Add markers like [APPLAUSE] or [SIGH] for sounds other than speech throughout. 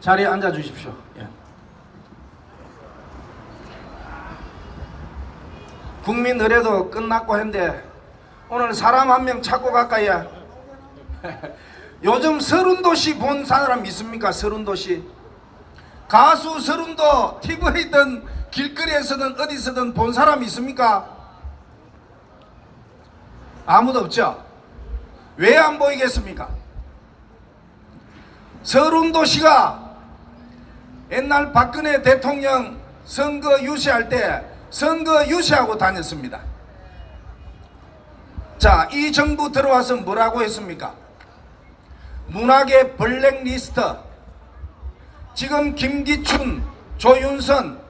자리에 앉아 주십시오. 예. 국민 의례도 끝났고 했는데 오늘 사람 한 명 찾고 갈까요? [LAUGHS] 요즘 서른 도시 본 사람 있습니까? 서른 도시 가수 서른 도 TV든 길거리에서든 어디서든 본 사람 있습니까? 아무도 없죠? 왜 안 보이겠습니까? 서른 도시가 옛날 박근혜 대통령 선거 유세할 때 선거 유세하고 다녔습니다. 자, 이 정부 들어와서 뭐라고 했습니까? 문학의 블랙리스트. 지금 김기춘, 조윤선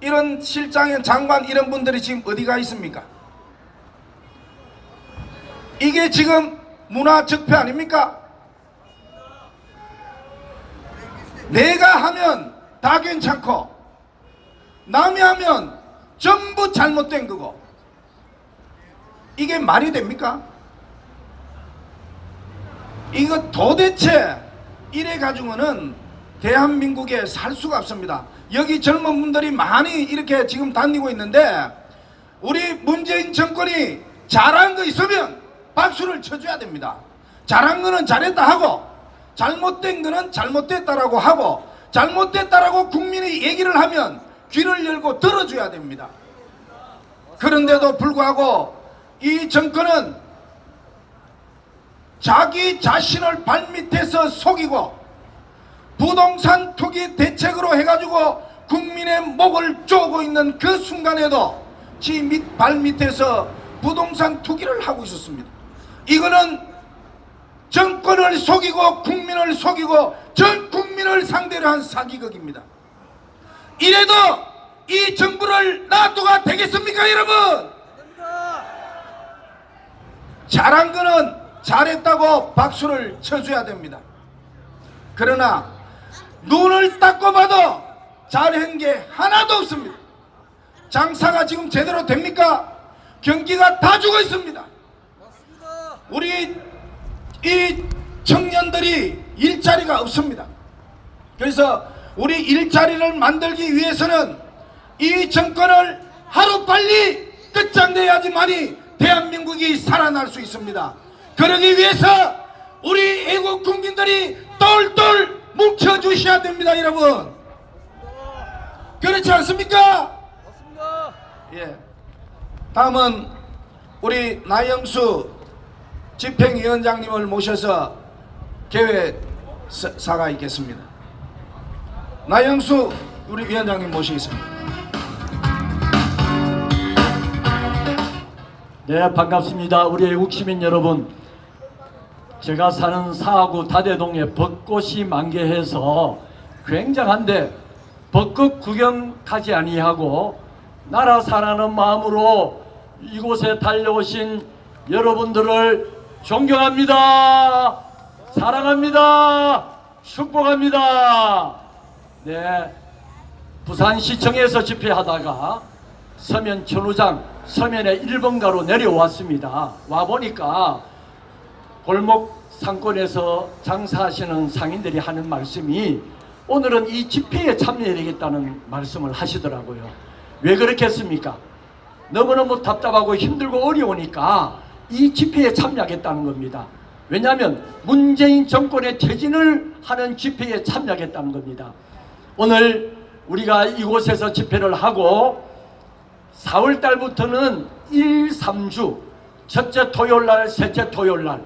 이런 실장의 장관 이런 분들이 지금 어디가 있습니까? 이게 지금 문화 적폐 아닙니까? 내가 하면 다 괜찮고 남이 하면 전부 잘못된 거고 이게 말이 됩니까? 이거 도대체 이래 가지고는 대한민국에 살 수가 없습니다. 여기 젊은 분들이 많이 이렇게 지금 다니고 있는데 우리 문재인 정권이 잘한 거 있으면 박수를 쳐줘야 됩니다. 잘한 거는 잘했다 하고 잘못된 거는 잘못됐다라고 하고 잘못됐다라고 국민이 얘기를 하면 귀를 열고 들어줘야 됩니다. 그런데도 불구하고 이 정권은 자기 자신을 발밑에서 속이고 부동산 투기 대책으로 해가지고 국민의 목을 쪼고 있는 그 순간에도 지 밑 발밑에서 부동산 투기를 하고 있었습니다. 이거는 정권을 속이고 국민을 속이고 전 국민을 상대로 한 사기극입니다. 이래도 이 정부를 놔두가 되겠습니까 여러분? 잘한 거는 잘했다고 박수를 쳐줘야 됩니다. 그러나 눈을 닦고 봐도 잘한 게 하나도 없습니다. 장사가 지금 제대로 됩니까? 경기가 다 죽어 있습니다. 우리 이 청년들이 일자리가 없습니다. 그래서 우리 일자리를 만들기 위해서는 이 정권을 하루빨리 끝장내야지만이 대한민국이 살아날 수 있습니다. 그러기 위해서 우리 애국 국민들이 똘똘 뭉쳐주셔야 됩니다, 여러분. 그렇지 않습니까? 예. 다음은 우리 나영수 집행위원장님을 모셔서 개회 사- 사가 있겠습니다. 나영수 우리 위원장님 모시겠습니다. 네 반갑습니다 우리 애국 시민 여러분 제가 사는 사하구 다대동에 벚꽃이 만개해서 굉장한데 벚꽃 구경 가지 아니하고 나라 사랑하는 마음으로 이곳에 달려오신 여러분들을 존경합니다 사랑합니다 축복합니다 네 부산시청에서 집회하다가 서면 천우장 서면의 1번가로 내려왔습니다. 와보니까 골목 상권에서 장사하시는 상인들이 하는 말씀이 오늘은 이 집회에 참여해야 되겠다는 말씀을 하시더라고요. 왜 그렇겠습니까? 너무너무 답답하고 힘들고 어려우니까 이 집회에 참여하겠다는 겁니다. 왜냐하면 문재인 정권의 퇴진을 하는 집회에 참여하겠다는 겁니다. 오늘 우리가 이곳에서 집회를 하고 4월 달부터는 1, 3주 첫째 토요일 날, 셋째 토요일 날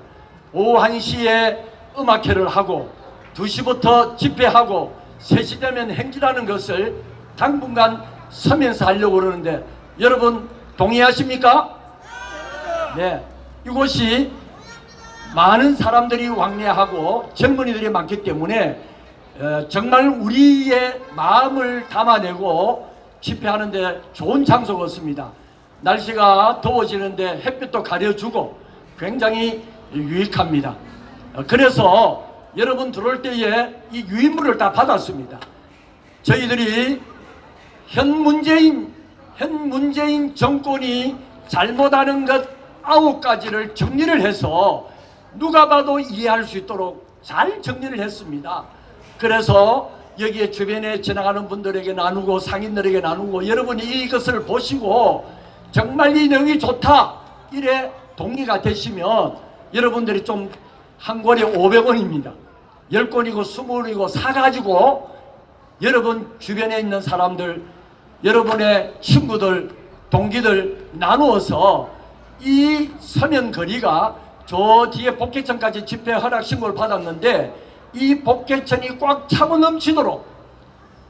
오후 1시에 음악회를 하고 2시부터 집회하고 3시 되면 행진하는 것을 당분간 서면서 하려고 그러는데 여러분 동의하십니까? 네. 이곳이 많은 사람들이 왕래하고 젊은이들이 많기 때문에 어, 정말 우리의 마음을 담아내고 집회하는데 좋은 장소가 없습니다. 날씨가 더워지는데 햇빛도 가려주고 굉장히 유익합니다. 어, 그래서 여러분 들어올 때에 이 유인물을 다 받았습니다. 저희들이 현 문재인 현 문재인 정권이 잘못하는 것 아홉 가지를 정리를 해서 누가 봐도 이해할 수 있도록 잘 정리를 했습니다. 그래서 여기에 주변에 지나가는 분들에게 나누고 상인들에게 나누고 여러분이 이것을 보시고 정말 이 내용이 좋다 이래 동의가 되시면 여러분들이 좀 한 권에 500원입니다. 10권이고 20권이고 사가지고 여러분 주변에 있는 사람들 여러분의 친구들 동기들 나누어서 이 서면 거리가 저 뒤에 복개천까지 집회 허락 신고를 받았는데 이 복개천이 꽉 차고 넘치도록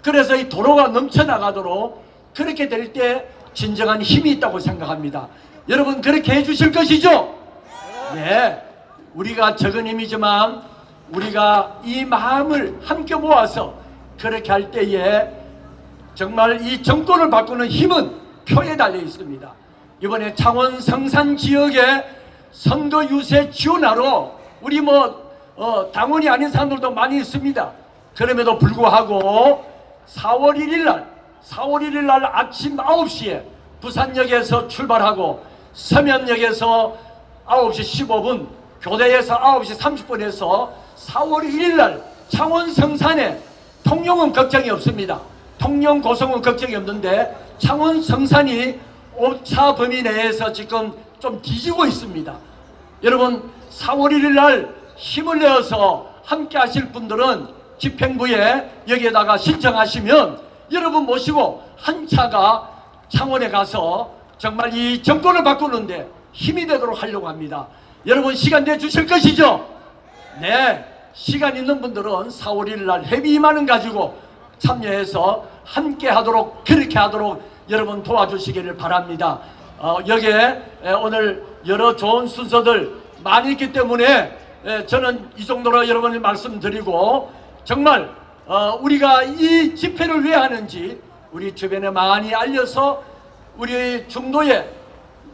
그래서 이 도로가 넘쳐나가도록 그렇게 될 때 진정한 힘이 있다고 생각합니다. 여러분 그렇게 해주실 것이죠? 네. 우리가 적은 힘이지만 우리가 이 마음을 함께 모아서 그렇게 할 때에 정말 이 정권을 바꾸는 힘은 표에 달려 있습니다. 이번에 창원 성산 지역에 선거 유세 지원하러 우리 뭐 어, 당원이 아닌 사람들도 많이 있습니다. 그럼에도 불구하고 4월 1일 날 4월 1일 날 아침 9시에 부산역에서 출발하고 서면역에서 9시 15분 교대에서 9시 30분에서 4월 1일 날 창원 성산에 통영은 걱정이 없습니다. 통영 고성은 걱정이 없는데 창원 성산이 오차 범위 내에서 지금 좀 뒤지고 있습니다. 여러분 4월 1일 날 힘을 내어서 함께 하실 분들은 집행부에 여기에다가 신청하시면 여러분 모시고 한 차가 창원에 가서 정말 이 정권을 바꾸는데 힘이 되도록 하려고 합니다. 여러분 시간 내 주실 것이죠? 네. 시간 있는 분들은 4월 1일 날 회비만은 가지고 참여해서 함께 하도록 그렇게 하도록 여러분 도와주시기를 바랍니다. 어, 여기에 에, 오늘 여러 좋은 순서들 많이 있기 때문에 에, 저는 이 정도로 여러분이 말씀드리고 정말 어, 우리가 이 집회를 왜 하는지 우리 주변에 많이 알려서 우리 중도에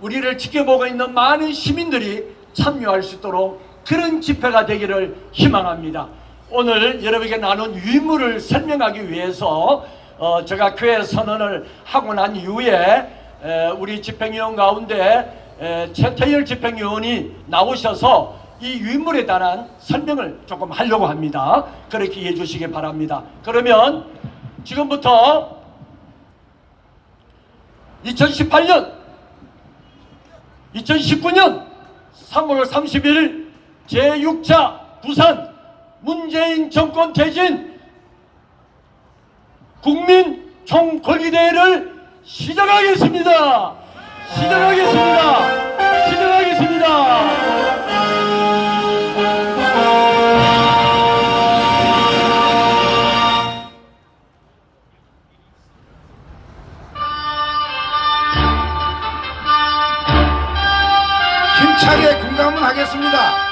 우리를 지켜보고 있는 많은 시민들이 참여할 수 있도록 그런 집회가 되기를 희망합니다. 오늘 여러분에게 나눈 유인물을 설명하기 위해서 어, 제가 교회 선언을 하고 난 이후에 에, 우리 집행위원 가운데 에, 최태열 집행위원이 나오셔서 이 유인물에 대한 설명을 조금 하려고 합니다. 그렇게 이해해 주시기 바랍니다. 그러면 지금부터 2018년 2019년 3월 31일 제6차 부산 문재인 정권 퇴진 국민 총궐기대회를 시작하겠습니다. 시작하겠습니다. 시작하겠습니다. 힘차게 군감을 하겠습니다.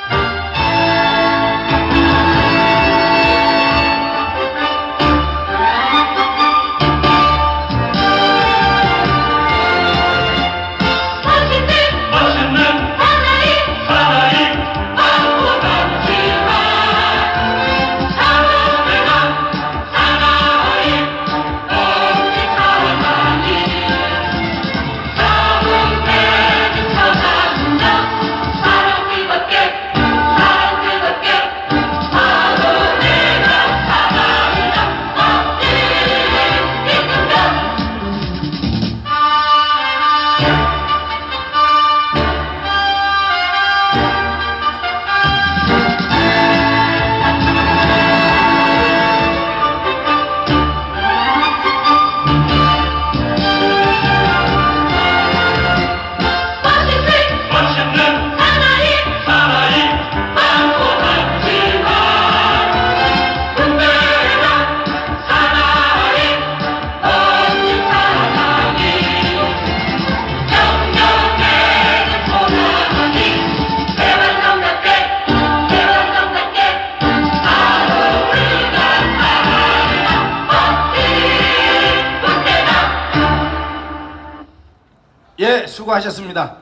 수고하셨습니다.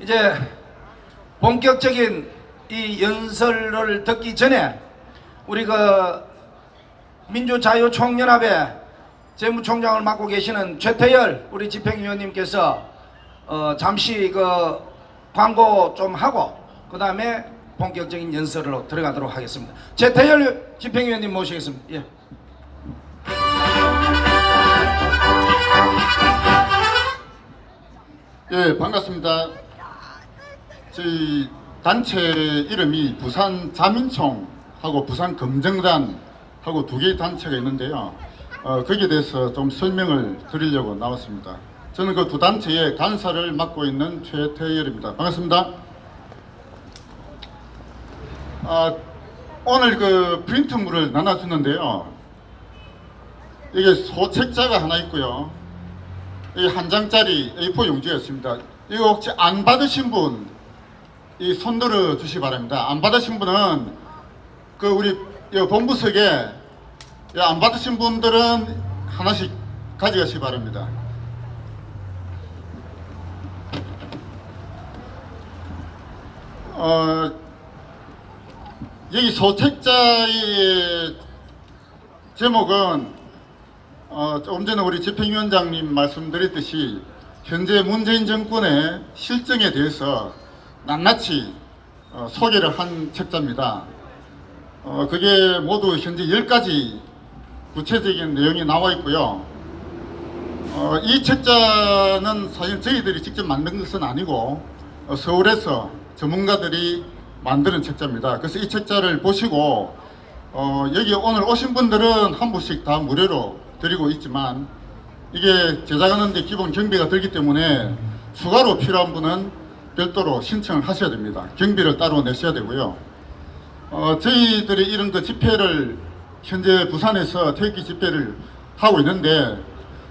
이제 본격적인 이 연설을 듣기 전에 우리 그 민주자유총연합의 재무총장을 맡고 계시는 최태열 우리 집행위원님께서 어 잠시 그 광고 좀 하고 그 다음에 본격적인 연설로 들어가도록 하겠습니다. 제태열 집행위원님 모시겠습니다. 예. 예, 반갑습니다. 저희 단체 이름이 부산 자민총하고 부산 검정단하고 두 개의 단체가 있는데요. 어, 거기에 대해서 좀 설명을 드리려고 나왔습니다. 저는 그 두 단체의 간사를 맡고 있는 최태열입니다. 반갑습니다. 아, 오늘 그 프린트물을 나눠주는데요. 이게 소책자가 하나 있고요. 이 한 장짜리 A4 용지였습니다. 이거 혹시 안 받으신 분, 이 손들어 주시 기 바랍니다. 안 받으신 분은 그 우리 이 본부석에 이안 받으신 분들은 하나씩 가져가시기 바랍니다. 어, 여기 소책자의 제목은 어, 조금 전에 우리 집행위원장님 말씀드렸듯이 현재 문재인 정권의 실정에 대해서 낱낱이 어, 소개를 한 책자입니다. 어, 그게 모두 현재 10가지 구체적인 내용이 나와 있고요. 어, 이 책자는 사실 저희들이 직접 만든 것은 아니고 어, 서울에서 전문가들이 만드는 책자입니다. 그래서 이 책자를 보시고 어, 여기 오늘 오신 분들은 한 부씩 다 무료로 드리고 있지만 이게 제작하는데 기본 경비가 들기 때문에 추가로 필요한 분은 별도로 신청을 하셔야 됩니다. 경비를 따로 내셔야 되고요. 어, 저희들이 이런 그 집회를 현재 부산에서 태극기 집회를 하고 있는데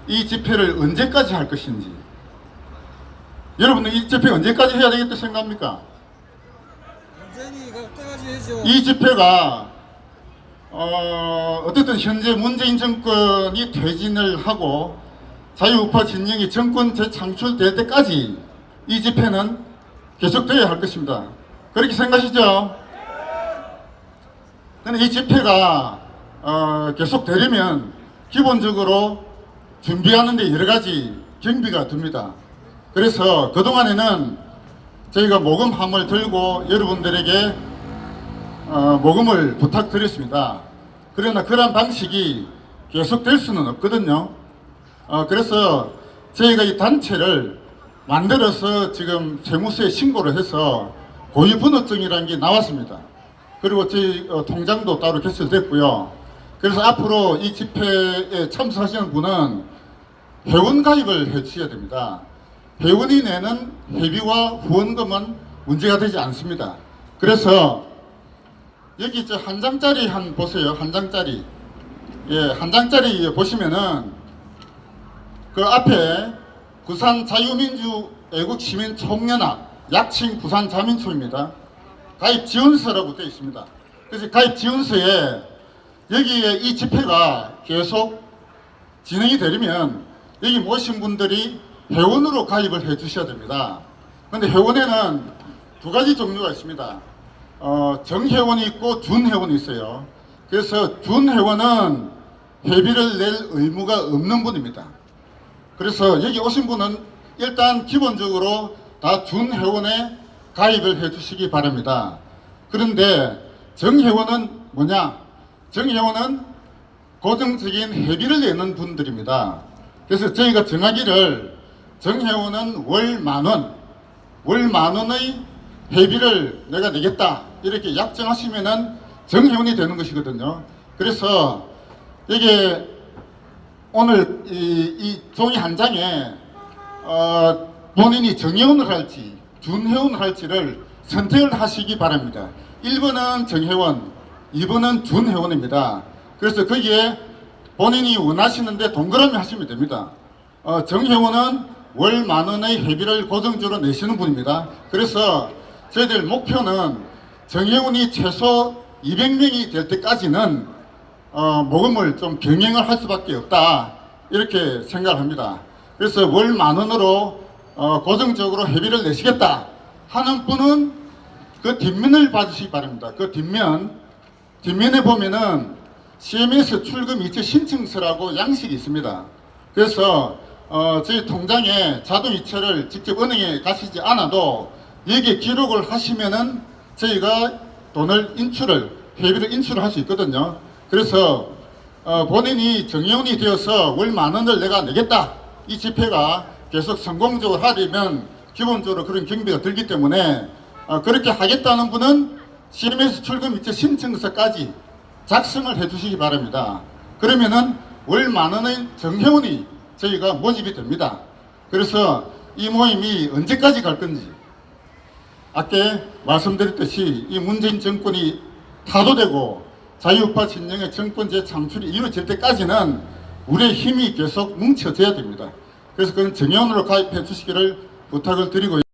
이 집회를 언제까지 할 것인지 여러분들 이 집회 언제까지 해야 되겠다 생각합니까? 이 집회가 어, 어쨌든 현재 문재인 정권이 퇴진을 하고 자유우파 진영이 정권 재창출될 때까지 이 집회는 계속되어야 할 것입니다. 그렇게 생각하시죠? 근데 이 집회가 어, 계속되려면 기본적으로 준비하는데 여러 가지 경비가 듭니다. 그래서 그동안에는 저희가 모금함을 들고 여러분들에게 어, 모금을 부탁드렸습니다. 그러나 그러한 방식이 계속될 수는 없거든요. 어, 그래서 저희가 이 단체를 만들어서 지금 세무서에 신고를 해서 고유번호증이라는 게 나왔습니다. 그리고 저희 어, 통장도 따로 개설됐고요. 그래서 앞으로 이 집회에 참석하시는 분은 회원 가입을 해 주셔야 됩니다. 회원이 내는 회비와 후원금은 문제가 되지 않습니다. 그래서 여기 저 한 장짜리 한 보세요. 한 장짜리. 예, 한 장짜리 보시면은 그 앞에 부산 자유민주 애국 시민 총연합 약칭 부산 자민총입니다. 가입 지원서라고 되어 있습니다. 그래서 가입 지원서에 여기에 이 집회가 계속 진행이 되려면 여기 모신 분들이 회원으로 가입을 해 주셔야 됩니다. 근데 회원에는 두 가지 종류가 있습니다. 어, 정회원이 있고 준회원이 있어요. 그래서 준회원은 회비를 낼 의무가 없는 분입니다. 그래서 여기 오신 분은 일단 기본적으로 다 준회원에 가입을 해 주시기 바랍니다. 그런데 정회원은 뭐냐? 정회원은 고정적인 회비를 내는 분들입니다. 그래서 저희가 정하기를 정회원은 월 만원, 월 만원의 회비를 내가 내겠다. 이렇게 약정하시면은 정회원이 되는 것이거든요. 그래서 이게 오늘 이, 이 종이 한 장에 어, 본인이 정회원을 할지 준회원을 할지를 선택을 하시기 바랍니다. 1번은 정회원, 2번은 준회원입니다. 그래서 거기에 본인이 원하시는데 동그라미 하시면 됩니다. 어, 정회원은 월 만원의 회비를 고정적으로 내시는 분입니다. 그래서 저희들 목표는 정회원이 최소 200명이 될 때까지는 어, 모금을 좀 병행을 할 수밖에 없다 이렇게 생각을 합니다. 그래서 월 만원으로 어, 고정적으로 회비를 내시겠다 하는 분은 그 뒷면을 봐주시기 바랍니다. 그 뒷면 뒷면에 보면은 CMS 출금 이체 신청서라고 양식이 있습니다. 그래서 어, 저희 통장에 자동 이체를 직접 은행에 가시지 않아도 여기에 기록을 하시면은 저희가 돈을 인출을 회비를 인출할 수 있거든요. 그래서 어, 본인이 정의원이 되어서 월 만 원을 내가 내겠다 이 집회가 계속 성공적으로 하려면 기본적으로 그런 경비가 들기 때문에 어, 그렇게 하겠다는 분은 CMS 출금 이체 신청서까지 작성을 해주시기 바랍니다. 그러면은 월 만 원의 정회원이 저희가 모집이 됩니다. 그래서 이 모임이 언제까지 갈 건지 아까 말씀드렸듯이 이 문재인 정권이 타도되고 자유우파 진영의 정권 재창출이 이루어질 때까지는 우리의 힘이 계속 뭉쳐져야 됩니다. 그래서 그건 정연으로 가입해 주시기를 부탁을 드리고